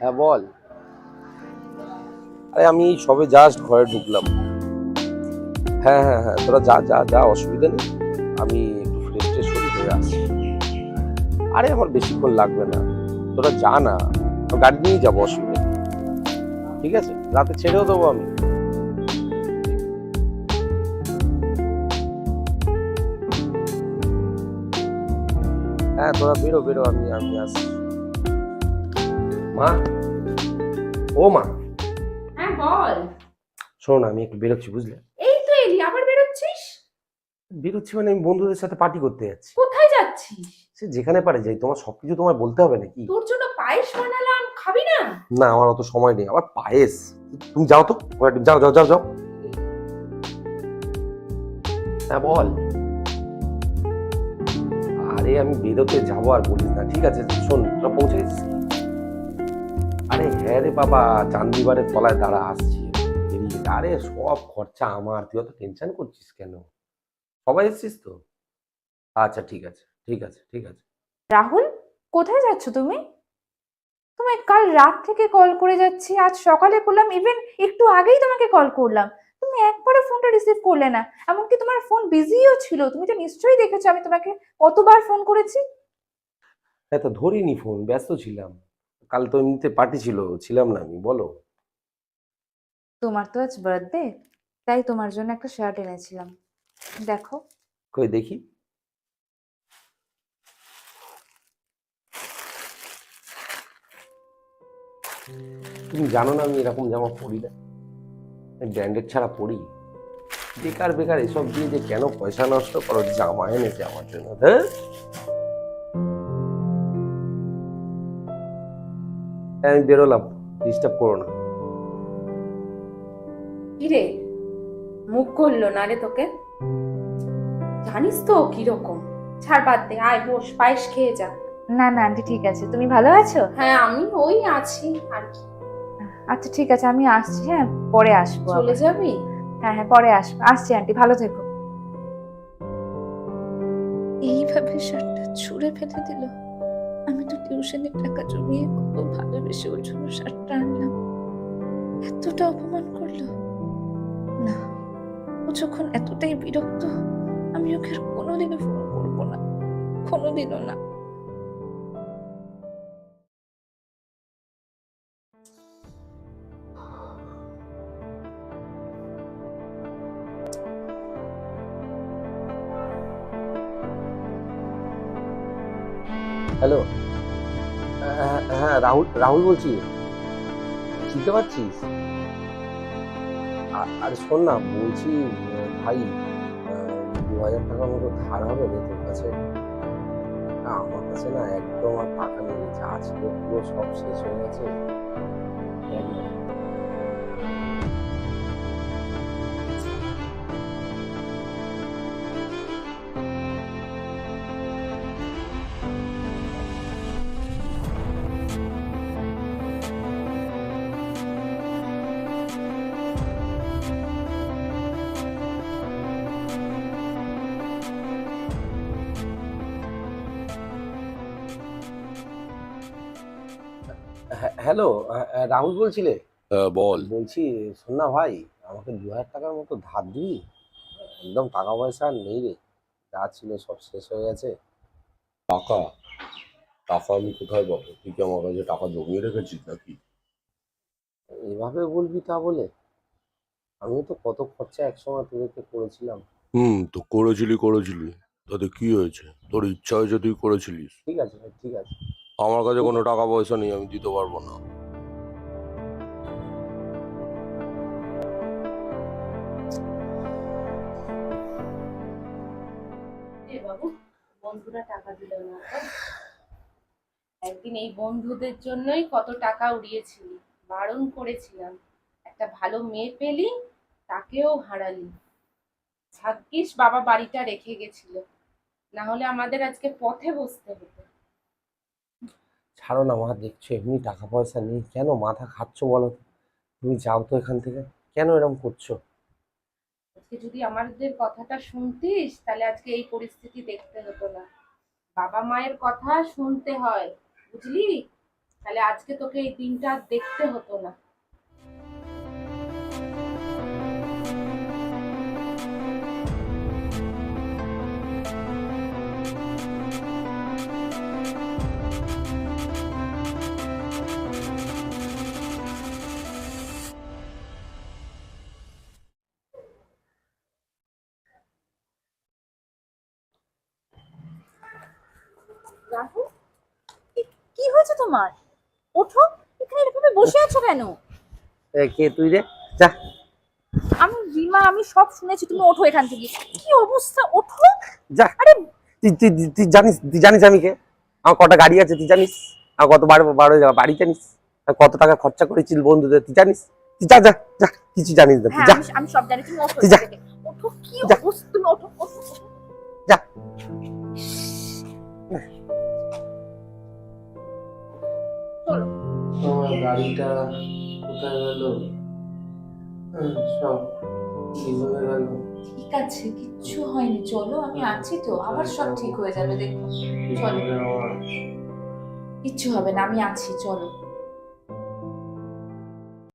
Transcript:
হ্যাঁ বল। আরে, আমি সবে জাস্ট ঘরে ঢুকলাম। হ্যাঁ হ্যাঁ হ্যাঁ তোরা যা যা যা, অসুবিধা নেই। আমি একটু ফ্রেশ ট্রেশ হয়ে আসছি। আরে, আমার বেশিক্ষণ লাগবে না। তোরা যা না গাড়ি নিয়েই যাব, অসুবিধা। ঠিক আছে? রাতে ছেড়েও দেবো আমি। হ্যাঁ তোরা বেরো বেরো, আমি আমি আসছি। মা। ও মা। হ্যাঁ বল। শোনো না আমি একটু বেরোচ্ছি বুঝলে? এই তো এলি আবার বেরোচ্ছিস? বেরোচ্ছি মানে আমি বন্ধুদের সাথে পার্টি করতে যাচ্ছি। কোথায় যাচ্ছিস? সে যেখানে পারে যাই তোমার সবকিছু তোমার বলতে হবে নাকি? তোর জন্য পায়েস বানালাম খাবি না? না আমার অত সময় নেই আবার পায়েস। তুমি যাও তো যাও যাও যাও যাও। হ্যাঁ বল। আরে আমি বেরোতে যাব আর বলিস না ঠিক আছে শোন তোরা পৌঁছে গেছিস? আরে হ্যাঁ রে বাবা চান্দিবারের তলায় দাঁড়া আসছি। বেরিয়ে আরে সব খরচা আমার। তুই অত টেনশন করছিস কেন? সবাই এসছিস তো? আচ্ছা ঠিক আছে ঠিক আছে ঠিক আছে। রাহুল কোথায় যাচ্ছ তুমি? তোমায় কাল রাত থেকে কল করে যাচ্ছি আজ সকালে করলাম ইভেন একটু আগেই তোমাকে কল করলাম। তুমি একবারও ফোনটা রিসিভ করলে না এমনকি তোমার ফোন বিজিও ছিল। তুমি তো নিশ্চয়ই দেখেছ আমি তোমাকে কতবার ফোন করেছি। হ্যাঁ তো ধরিনি ফোন ব্যস্ত ছিলাম। কাল তো এমনিতে পার্টি ছিল ছিলাম না আমি বলো। তোমার তো আজ বার্থডে তাই তোমার জন্য একটা শার্ট এনেছিলাম। দেখো। কই দেখি। তুমি জানো না আমি এরকম জামা পরি না? ব্র্যান্ডেড ছাড়া পরি। বেকার বেকার এসব দিয়ে যে কেন পয়সা নষ্ট করো? জামা এনেছে আমার জন্য হ্যাঁ? আমি বেরোলাম। ডিস্টার্ব করো না। কিরে? মুখ করল না রে তোকে? জানিস তো কীরকম? ছাড় বাদ দে আয় বস পায়েস খেয়ে যা। না না আন্টি ঠিক আছে। তুমি ভালো আছো? হ্যাঁ আমি ওই আছি আর কি। আচ্ছা ঠিক আছে আমি আসছি হ্যাঁ পরে আসব চলে। যাবি? হ্যাঁ হ্যাঁ পরে আসব। আসছি আন্টি ভালো থেকো। এইভাবে শার্টটা ছুঁড়ে ফেলে দিল? আমি তো টিউশনের টাকা জমিয়ে কত ভালোবেসে ওর জন্য শার্টটা আনলাম। এতটা অপমান করল। না, ও যখন এতটাই বিরক্ত, আমি ওকে আর কোনোদিনও ফোন করব না। কোনোদিনও না। হ্যালো হ্যাঁ রাহুল রাহুল বলছি। চিনতে পারছিস? আর শোন না, বলছি ভাই দু হাজার টাকার মতো ধার হবে রে তোর কাছে। না, আমার কাছে না একদম আর টাকা নেই, যা ছিল পুরো সব শেষ হয়ে গেছে। হ্যালো রাহুল বলছিলে? হ্যাঁ বল। বলছি শোন না ভাই আমাকে দু হাজার টাকার মতো ধার দিবি? একদম টাকা পয়সা নেই রে। যা ছিল সব শেষ হয়ে গেছে। টাকা? টাকা আমি কোথায় পাবো? তুই কি আমার কাছে টাকা জমিয়ে রেখেছিস নাকি? এভাবে বলবি তা বলে? আমিও তো কত খরচা একসময় তোদেরকে করেছিলাম। হুম তো করেছিলি করেছিলি। তাতে কি হয়েছে? তোর ইচ্ছা হয়েছে তুই করেছিলিস? ঠিক আছে ঠিক আছে। আমার কাছে কোনো টাকা পয়সা নেই, আমি দিতে পারব না। টাকা একদিন এই বন্ধুদের জন্যই কত টাকা উড়িয়েছিলি, বারণ করেছিলাম। একটা ভালো মেয়ে পেলি, তাকেও হারালি। ভাগ্যিস বাবা বাড়িটা রেখে গেছিল। না হলে আমাদের আজকে পথে বসতে হতো। ছাড়ো না মা, দেখছ এমনি টাকা পয়সা নেই। কেন মাথা খাচ্ছ বলো তুমি যাও তো এখান থেকে। কেন এরকম করছ? আজকে যদি আমাদের কথাটা শুনতিস, তাহলে আজকে এই পরিস্থিতি দেখতে হতো না। বাবা মায়ের কথা শুনতে হয়, বুঝলি? তাহলে আজকে তোকে এই দিনটা দেখতে হতো না। রাহুল কি- হয়েছে তোমার? ওঠো এখানে এরকম বসে আছো কেন? এ, কে তুই রে? যা। আমি রিমা আমি সব শুনেছি তুমি ওঠো এখান থেকে। কি অবস্থা? ওঠো। যা। আরে তুই তুই তুই- তুই জানিস তুই জানিস আমি কে? আমার কটা গাড়ি আছে তুই জানিস? আমার কত বারো বারো বাড়ি জানিস? আর কত টাকা খরচা করেছিল বন্ধুদের তুই জানিস? তুই যা যা যা কিছু জানিস না তুই হ্যাঁ যা। আমি আমি সব জানি তুমি ওঠো তুই যা। ওঠো কি অবস্থা? তুমি ওঠো ওঠো। গাড়িটা কোথায় গেল? সব জীবনে গেল। ঠিক আছে কিচ্ছু হয়নি। চলো আমি আছি তো। আবার সব ঠিক হয়ে যাবে দেখো। চলো। কিচ্ছু হবে না আমি আছি চলো।